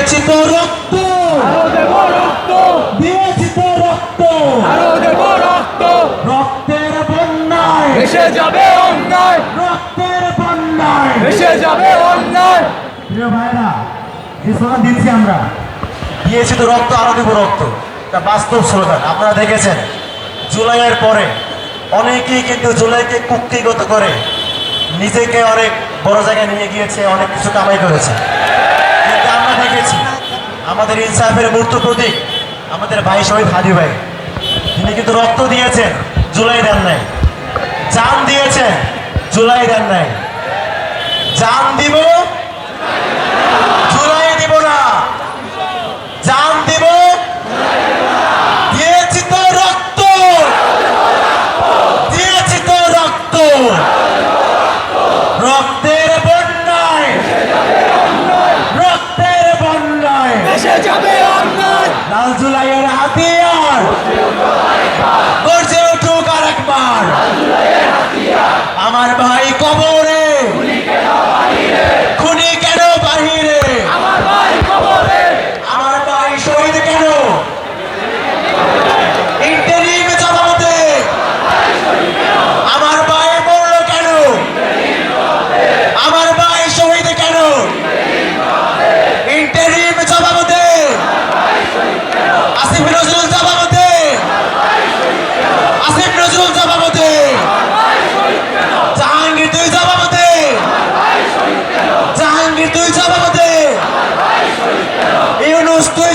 দিয়েছি তো রক্ত। আরও দেব রক্ত দিয়েছি তো রক্ত। রক্ত রক্তের বন্যায়। এসে যাবে অন্যায়। রক্তের বন্যায়। এসে যাবে অন্যায়। প্রিয় ভাইরা যে স্লোগান দিচ্ছি আমরা। দিয়েছি তো রক্ত আরও দেবো রক্ত। তা বাস্তব স্লোগান আপনারা দেখেছেন। জুলাইয়ের পরে অনেকেই কিন্তু জুলাইকে কুক্তিগত করে নিজেকে অনেক বড় জায়গায় নিয়ে গিয়েছে অনেক কিছু কামাই করেছে। দেখেছি আমাদের ইনসাফের মূর্ত প্রতীক, আমাদের ভাই শহীদ হাদি ভাই। তিনি কিন্তু রক্ত দিয়েছেন, জুলাই দেন নাই। জান দিয়েছেন, জুলাই দেন নাই। জান দিব জুলাই দিব না জান দিব দিয়েছি তো রক্ত দিয়েছি তো রক্ত রক্তের বন্যায় রক্তের বন্যায় এসে যাবে অন্যায়। লাল জুলাইয়ের হাতিয়ার মানুষ তুই